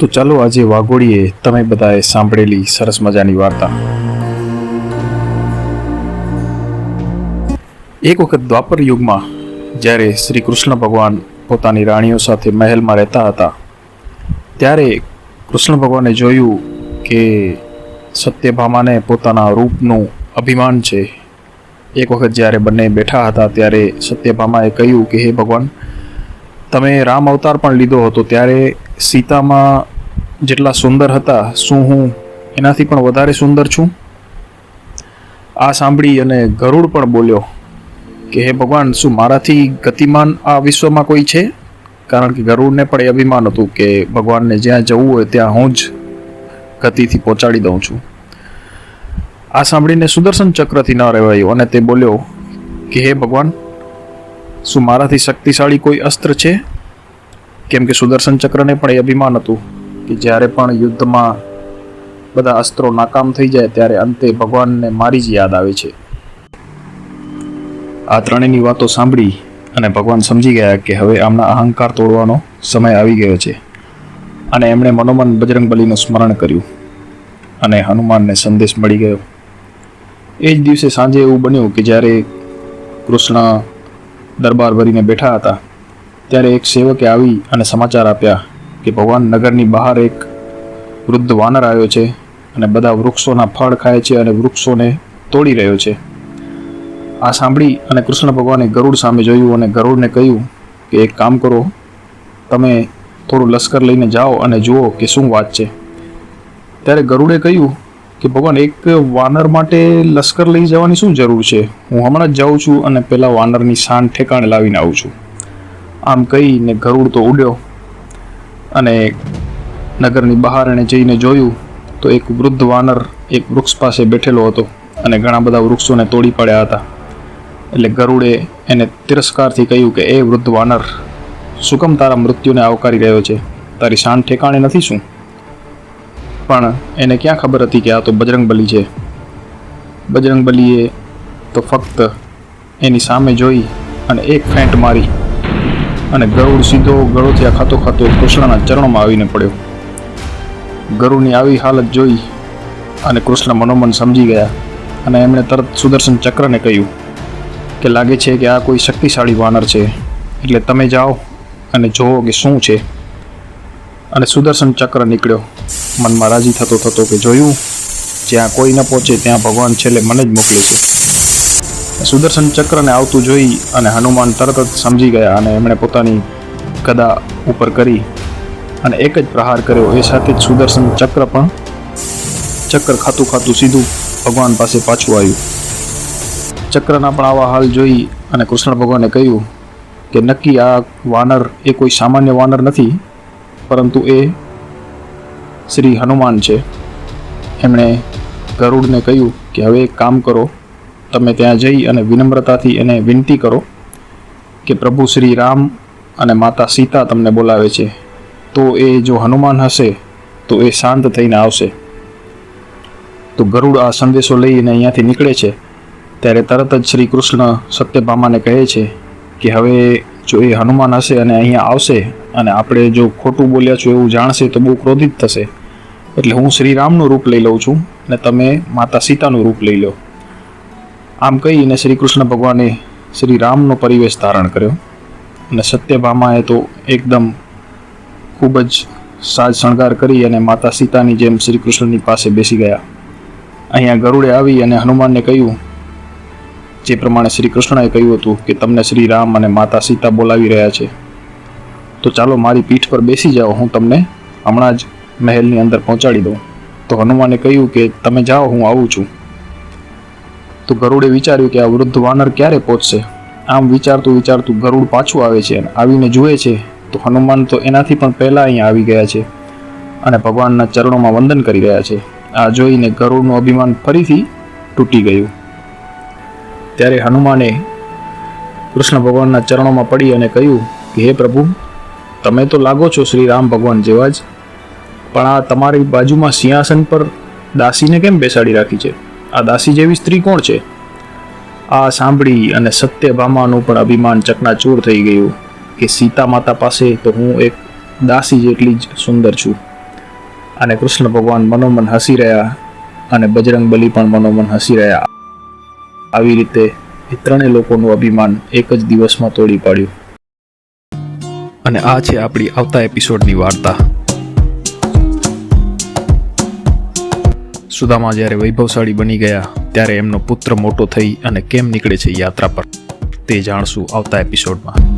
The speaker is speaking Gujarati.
તો ચાલો આજે વાઘોડીએ તમે બધાએ સાંભળેલી સરસ મજાની વાર્તા. એક વખત દ્વાપર યુગમાં, જ્યારે શ્રી કૃષ્ણ ભગવાન પોતાની રાણીઓ સાથે મહેલમાં રહેતા હતા, ત્યારે કૃષ્ણ ભગવાને જોયું કે સત્યભામાને પોતાના રૂપનું અભિમાન છે. એક વખત જ્યારે બંને બેઠા હતા, ત્યારે સત્યભામાએ કહ્યું કે, હે ભગવાન, તમે રામ અવતાર પણ લીધો હતો, ત્યારે સીતામાં જેટલા સુંદર હતા, શું હું એનાથી પણ વધારે સુંદર છું? આ સાંભળી અને ગરુડ પણ બોલ્યો, કે હે ભગવાન, શું મારાથી ગતિમાન આ વિશ્વમાં કોઈ છે? કારણ કે ગરુડને પણ એ અભિમાન હતું કે ભગવાનને જ્યાં જવું હોય ત્યાં હું જ ગતિથી પહોંચાડી દઉં છું. આ સાંભળીને સુદર્શન ચક્રથી ન રહેવાયું અને તે બોલ્યો, કે હે ભગવાન, શું મારાથી શક્તિશાળી કોઈ અસ્ત્ર છે? કેમ કે સુદર્શન ચક્રને પણ એ અભિમાન હતું કે જ્યારે પણ યુદ્ધમાં બધા અસ્ત્રો નાકામ થઈ જાય ત્યારે અંતે ભગવાનને મારી જ યાદ આવે છે. આ ત્રણેયની વાતો સાંભળી અને ભગવાન સમજી ગયા કે હવે આમના અહંકાર તોડવાનો સમય આવી ગયો છે અને એમણે મનોમન બજરંગબલીનું સ્મરણ કર્યું અને હનુમાનને સંદેશ મળી ગયો. એ જ દિવસે સાંજે એવું બન્યું કે જ્યારે કૃષ્ણ દરબાર ભરીને બેઠા હતા ત્યારે એક સેવકે આવી અને સમાચાર આપ્યા કે ભગવાન નગરની બહાર એક વૃદ્ધ વાનર આવ્યો છે અને બધા વૃક્ષોના ફળ ખાય છે અને વૃક્ષોને તોડી રહ્યો છે. આ સાંભળી અને કૃષ્ણ ભગવાને ગરુડ સામે જોયું અને ગરુડને કહ્યું કે એક કામ કરો, તમે થોડું લશ્કર લઈને જાઓ અને જુઓ કે શું વાત છે. ત્યારે ગરુડે કહ્યું કે ભગવાન, એક વાનર માટે લશ્કર લઈ જવાની શું જરૂર છે? હું હમણાં જ જાઉં છું અને પેલા વાનરની શાન ઠેકાણે લાવીને આવું છું. આમ કહીને ગરુડ તો ઉડ્યો અને નગરની બહાર એણે જઈને જોયું તો એક વૃદ્ધ વાનર એક વૃક્ષ પાસે બેઠેલો હતો અને ઘણા બધા વૃક્ષોને તોડી પડ્યા હતા. એટલે ગરુડે એને તિરસ્કારથી કહ્યું કે, એ વૃદ્ધ વાનર, શું કેમ તારા મૃત્યુને આવકારી રહ્યો છે? તારી શાન ઠેકાણે નથી શું? પણ એને ક્યાં ખબર હતી કે આ તો બજરંગબલી છે. બજરંગબલીએ તો ફક્ત એની સામે જોઈ અને એક ફેંટ મારી અને ગરુડ સીધો ગળોથી ખાતો ખાતો કૃષ્ણના ચરણોમાં આવીને પડ્યો. ગરુડની આવી હાલત જોઈ અને કૃષ્ણ મનોમન સમજી ગયા અને એમણે તરત સુદર્શન ચક્રને કહ્યું કે લાગે છે કે આ કોઈ શક્તિશાળી વાનર છે. એટલે તમે જાઓ અને જુઓ કે શું છે. અને સુદર્શન ચક્ર નીકળ્યો. મનમાં રાજી થતો થતો કે જોયું, જ્યાં કોઈ ન પહોંચે ત્યાં ભગવાન છેલ્લે મને જ મોકલે છે. સુદર્શન ચક્રને આવતું જોઈ અને હનુમાન તરત જ સમજી ગયા અને એમણે પોતાની ગદા ઉપર કરી અને એક જ પ્રહાર કર્યો. એ સાથે જ સુદર્શન ચક્ર પણ ચક્ર ખાતું ખાતું સીધું ભગવાન પાસે પાછું આવ્યું. ચક્રના પણ આવા હાલ જોઈ અને કૃષ્ણ ભગવાને કહ્યું કે નક્કી આ વાનર એ કોઈ સામાન્ય વાનર નથી, પરંતુ એ શ્રી હનુમાન છે. એમણે ગરુડને કહ્યું કે હવે એક કામ કરો. તમે ત્યાં જઈ અને વિનમ્રતાથી એને વિનંતી કરો કે પ્રભુ શ્રી રામ અને માતા સીતા તમને બોલાવે છે. તો એ જો હનુમાન હશે, તો એ શાંત થઈને આવશે. તો ગરુડ આ સંદેશો લઈને અહીંયાથી નીકળે છે. ત્યારે તરત જ શ્રી કૃષ્ણ સત્યભામાને કહે છે કે હવે જો એ હનુમાન હશે અને અહીંયા આવશે અને આપણે જો ખોટું બોલ્યા છું એવું જાણશે તો બહુ ક્રોધિત થશે. એટલે હું શ્રી રામનું રૂપ લઈ લઉં છું અને તમે માતા સીતાનું રૂપ લઈ લો. આમ કહીને શ્રી કૃષ્ણ ભગવાને શ્રી રામનો પરિવેશ ધારણ કર્યો. અને સત્યભામાએ તો એકદમ ખૂબ જ સાજ શણગાર કરી અને માતા સીતાની જેમ શ્રી કૃષ્ણની પાસે બેસી ગયા. અહીંયા ગરુડે આવી અને હનુમાનને કહ્યું, જે પ્રમાણે શ્રી કૃષ્ણએ કહ્યું હતું કે તમને શ્રી રામ અને માતા સીતા બોલાવી રહ્યા છે. તો ચાલો મારી પીઠ પર બેસી જાઓ, હું તમને હમણાં જ મહેલની અંદર પહોંચાડી દઉં. તો હનુમાને કહ્યું કે તમે જાઓ, હું આવું છું. તો ગરુડે વિચાર્યું કે આ વૃદ્ધ વાનર ક્યારે પહોંચશે? આમ વિચારતું વિચારતું ગરુડ પાછું આવે છે અને આવીને જુએ છે તો હનુમાન તો એનાથી પણ પહેલાં અહીંયા આવી ગયા છે અને ભગવાનના ચરણોમાં વંદન કરી રહ્યા છે. આ જોઈને ગરુડનું અભિમાન ફરીથી તૂટી ગયું. ત્યારે હનુમાને કૃષ્ણ ભગવાનના ચરણોમાં પડી અને કહ્યું કે, હે પ્રભુ, તમે તો લાગો છો શ્રી રામ ભગવાન જેવા જ, પણ આ તમારી બાજુમાં સિંહાસન પર દાસીને કેમ બેસાડી રાખી છે? આ દાસી જેવી સ્ત્રી કોણ છે? આ સાંભળી અને સત્યભામાનું પણ અભિમાન ચકનાચૂર થઈ ગયું કે સીતા માતા પાસે તો હું એક દાસી જેટલી જ સુંદર છું. અને કૃષ્ણ ભગવાન મનોમન હસી રહ્યા અને બજરંગ બલી પણ મનોમન હસી રહ્યા. આવી રીતે એ ત્રણેય લોકોનું અભિમાન એક જ દિવસમાં તોડી પાડ્યું. અને આ છે આપણી આવતા એપિસોડની વાર્તા. સુદામા જ્યારે વૈભવશાળી બની ગયા, ત્યારે એમનો પુત્ર મોટો થઈ અને કેમ નીકળે છે યાત્રા પર, તે જાણશું આવતા એપિસોડમાં